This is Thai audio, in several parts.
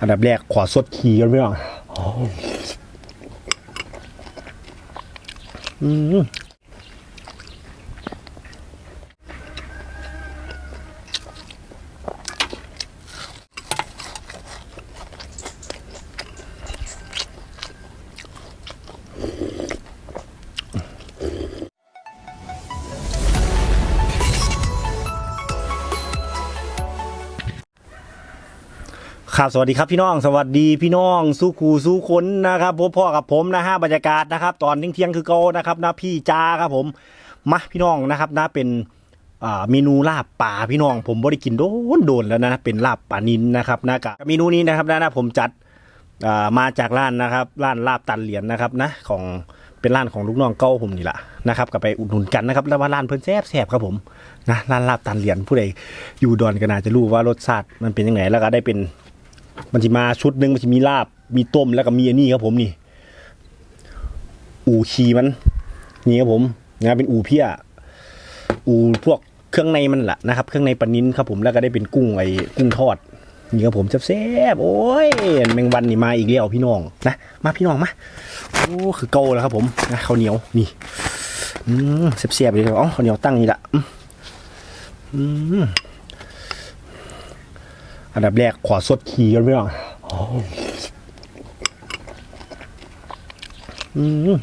อันดับแรกขอสดขี่กันพี่น้องอืม ครับสวัสดีครับพี่น้องสวัสดีพี่น้องสู้คูสู้คนนะครับพบพ่อกับผมนะฮะบรรยากาศนะครับ ตอนเที่ยงคือเก่านะครับนะพี่จ้าครับผมมาพี่น้องนะครับนะเป็นเมนูลาบป่าพี่น้อง ผมบ่ได้กินโดนโดนแล้วนะเป็นลาบป่านินนะครับนะกับเมนูนี้นะครับนะนะผมจัดมาจากร้านนะครับร้านลาบตันเหรียญนะครับนะของเป็นร้านของลูกน้องเก้าผมนี่แหละนะครับก็ไปอุดหนุนกันนะครับแล้วว่าร้านเพิ่นแซ่บแซ่บครับผมนะร้านลาบตันเหรียญผู้ใดอยู่ดอนก็น่าจะรู้ว่ารสชาติมันเป็นยังไงแล้วก็ได้เป็น มันจะมาชุดหนึ่งมันจะมีลาบ มีต้มแล้วก็มีอันนี้ครับผมนี่ อูชีมัน นี่ครับผมนะเป็นอูเพี้ย อูพวกเครื่องในมันแหละนะครับ เครื่องในปลานิ้นครับผมแล้วก็ได้เป็นกุ้งไอ้กุ้งทอดนี่ครับผมแซ่บๆโอ้ยแมงวันนี่มาอีกแล้วพี่น้องนะมาพี่น้องมาโอ้คือเกาแล้วครับผมนะข้าวเหนียวนี่อืมแซ่บๆเลยอ๋อข้าวเหนียวตั้งนี่ละอืม อันดับแรกขอสดขี่กันพี่น้องอืม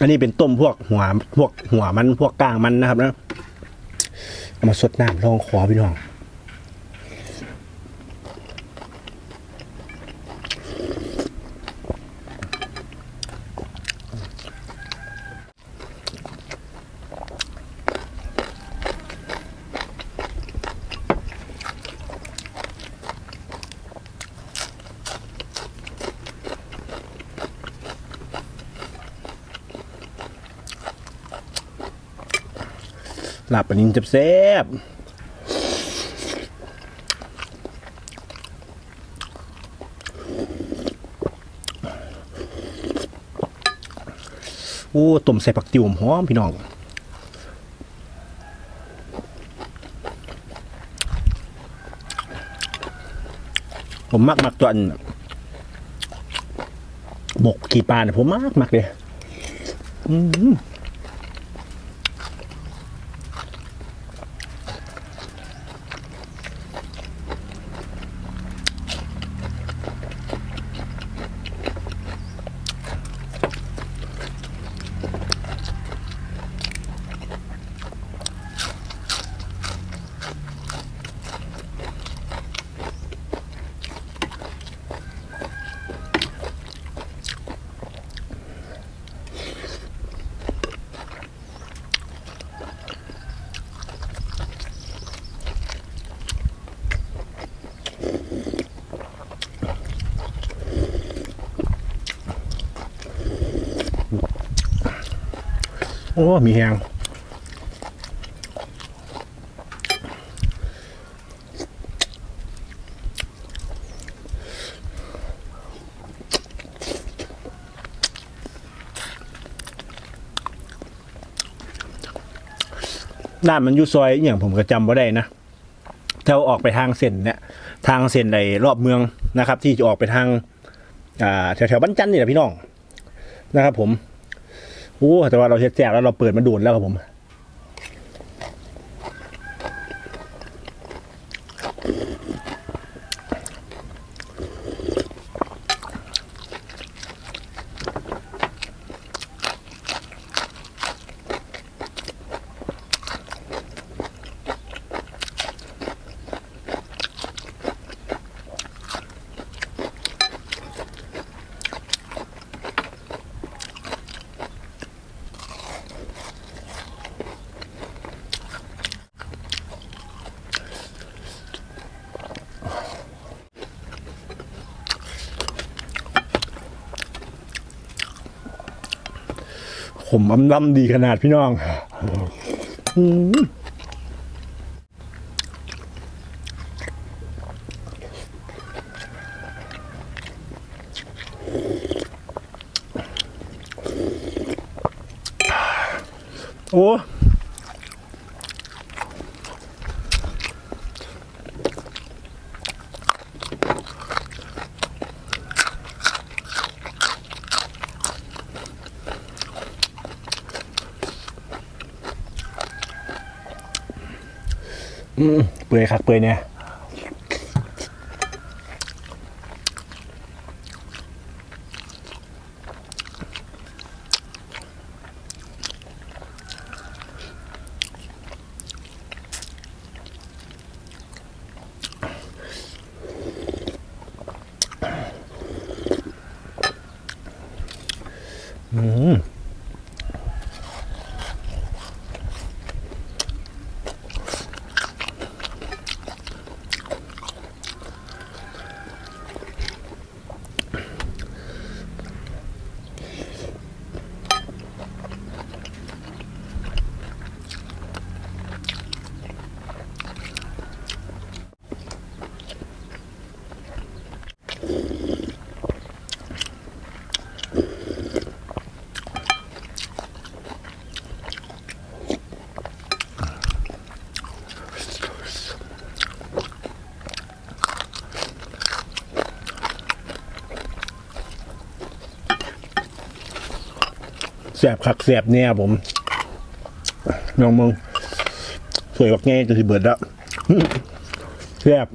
อันนี้เป็นต้มพวกหัวพวกหัวมันพวกกลางมันนะครับนะเอามาสดน้ำลองขอพี่น้อง หลับปนินจับแซ่บโอ้ต้มใส่ผักติ๋วหอมพี่น้องผมมักมักตัวอันบกขี่ปลาเนี่ยผมมากมักเลยอืม อ้มีแหงด้านมันอยู่ซอยอย่างผมก็จำว่าได้นะถ้าออกไปทางเส้นเนี่ยทางเส้นในรอบเมืองนะครับ ที่จะออกไปทางแถวแถวบ้านจันนี่แหละพี่น้องนะครับ ผม โอ้แต่ว่าเราเช็ดแจกแล้วเราเปิดมาโดนแล้วครับผม ผมอำลำดีขนาดพี่น้อง เปื่อยคักเปื่อยเนี่ย อืมแสบคักแสบเนี่ยผมน้องมึงสวยกว่าแง่จะสิเบิดแล้วแสบ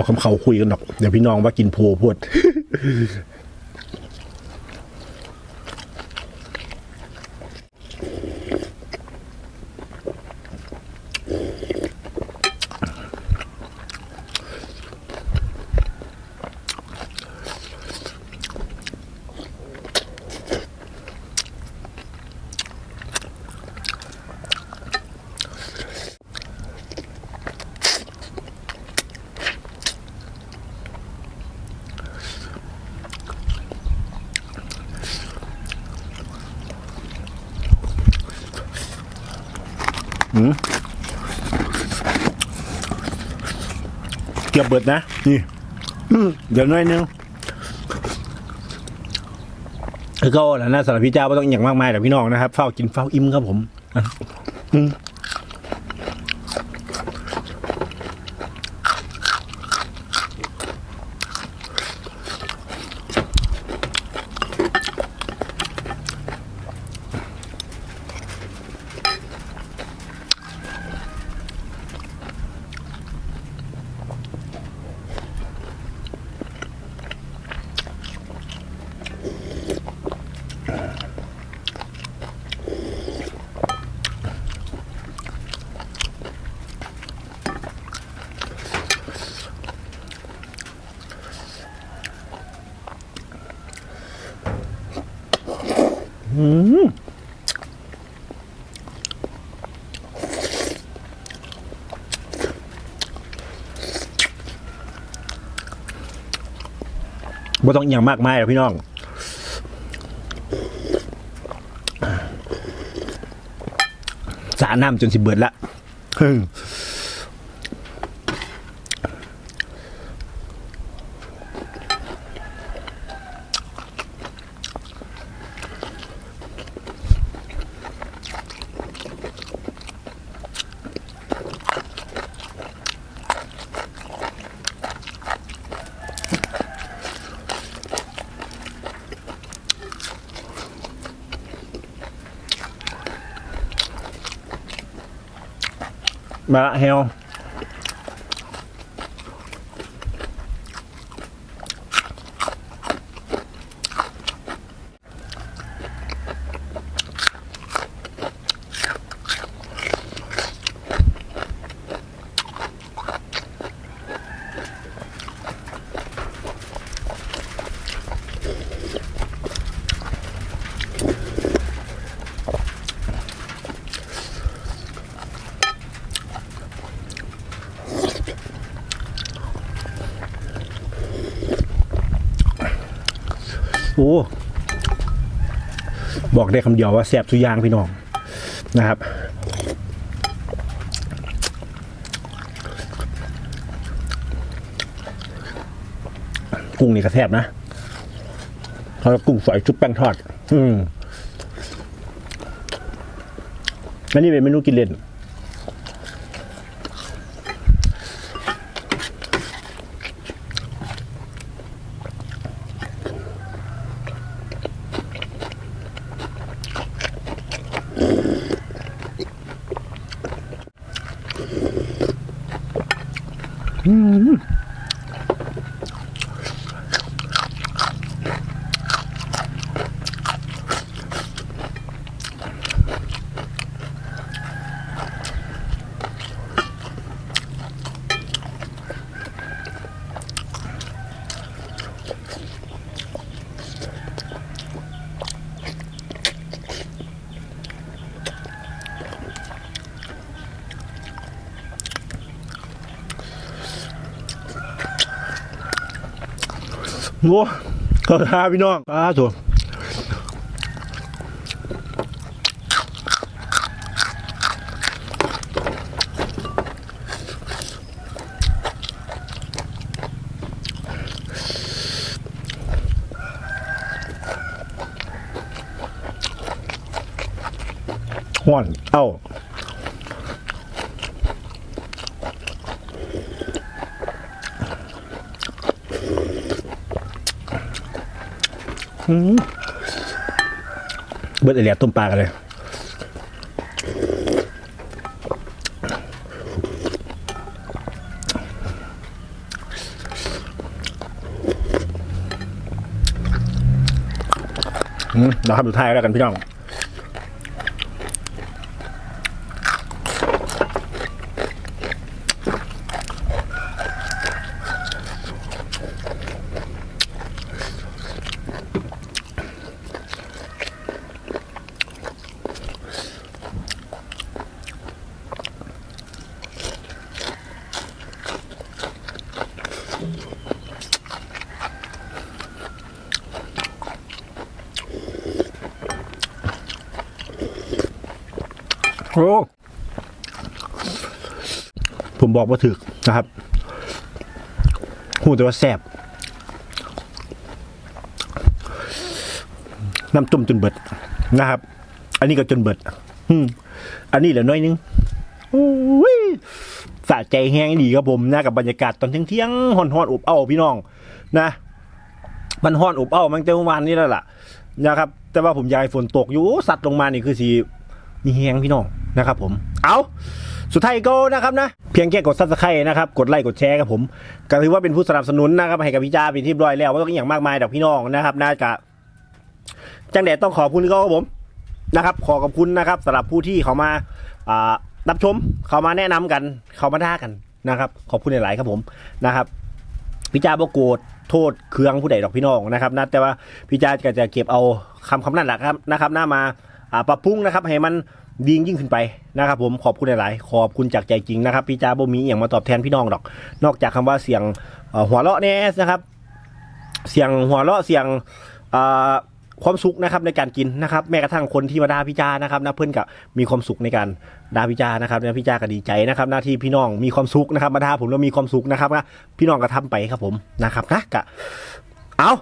เอาคำเขาคุยกันหรอก เดี๋ยวพี่น้องว่ากินโพพวด กือบเบิดนะ นี่อืมเดี๋ยวหน้อยนึงแล้วก็แล้วนะสำหรับพี่เจ้าไม่ต้องอหย่างมากมายแต่พี่น้องนะครับ เฝ้ากินเฝ้าอิ่มครับผม อ่ต้องอย่างมากมายหรอกพี่น้อง สาน้ำจนสิเบิดละ ฮึ่ง อ้บอกได้คำเดียวว่าแสบสุยางพี่น้องนะครับกุ้งนี่ก็แซ่บนะเขากุ้งฝอยชุบแป้งทอด อืมอันนี้เป็นเมนูกินเล่น โอ้ก็หาพี่น้องอ่าถูกห่อน เอ้า เบิดไอเหลียต้มปลากันเลยเราทำสุดท้ายแล้วกันพี่น้อง อ้ผมบอกว่าถึกนะครับหูแต่ว่าแสบน้ำจุ่มจนเบิดนะครับ อันนี้ก็จนเบิด อืม อันนี้เหลือน้อยนึงโอ้ยสะใจแห้งดีครับผมนะกับบรรยากาศตอนเที่ยงๆฮอนๆอนอบเอ้าพี่น้อง นะ มันฮอนอบเอ้ามันจะประมาณนี้แล้วล่ะ นะครับ แต่ว่าผมยากให้ฝนตกอยู่สัตว์ลงมานี่คือสีมีแห้งพี่น้อง นะครับผม เอาสุดท้ายก็นะครับนะ เพียงแค่กดซับสไครต์นะครับ กดไลค์กดแชร์ครับผมก็ถือว่าเป็นผู้สนับสนุนนะครับให้กับพี่จ้าเป็นที่ร้อยแล้วว่าต้องอย่างมากมายดอกพี่น้องนะครับน่ากะจังแดดต้องขอบคุณก็ครับผมนะครับ ขอขอบคุณนะครับสำหรับผู้ที่เขามาอ่ารับชมเขามาแนะนำกัน เขามาด่ากันนะครับ ขอบคุณหลายๆครับผมนะครับพี่จ้าบโกรธโทษเครื่องผู้ใดดอกพี่น้องนะครับนะแต่ว่าพี่จ้าก็จะเก็บเอาคำคำนั้นแหละครับนะครับหน้ามาอ่าปรับปรุงนะครับ ให้มัน ดียิ่งขึ้นไปนะครับผมขอบคุณหลายๆ ขอบคุณจากใจจริงนะครับ พี่จ้าบ่มีอย่างมาตอบแทนพี่น้องดอก นอกจากคำว่าเสียงหัวเราะแน่นะครับ เสียงหัวเราะเสียงความสุขนะครับในการกินนะครับ แม้กระทั่งคนที่มาด่าพี่จ้านะครับนะเพื่อนกับมีความสุขในการด่าพี่จ้านะครับนะพี่จ้าก็ดีใจนะครับ หน้าที่พี่น้องมีความสุขนะครับมาด่าผมแล้วมีความสุขนะครับนะพี่น้องก็ทำไปครับผมนะครับนะกะเอา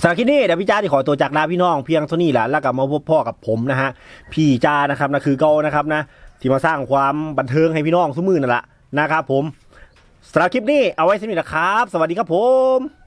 สำหรับคลิปนี้เดี๋ยวพี่จ้าที่ขอตัวจากลาพี่น้องเพียงเท่านี้แหละแล้วกลับมาพบพ่อกับผมนะฮะพี่จ้านะครับนะคือเกานะครับนะที่มาสร้างความบันเทิงให้พี่น้องสมือนั่นแหละนะครับผมสำหรับคลิปนี้เอาไว้สำหรับนี้นะครับ สวัสดีครับผม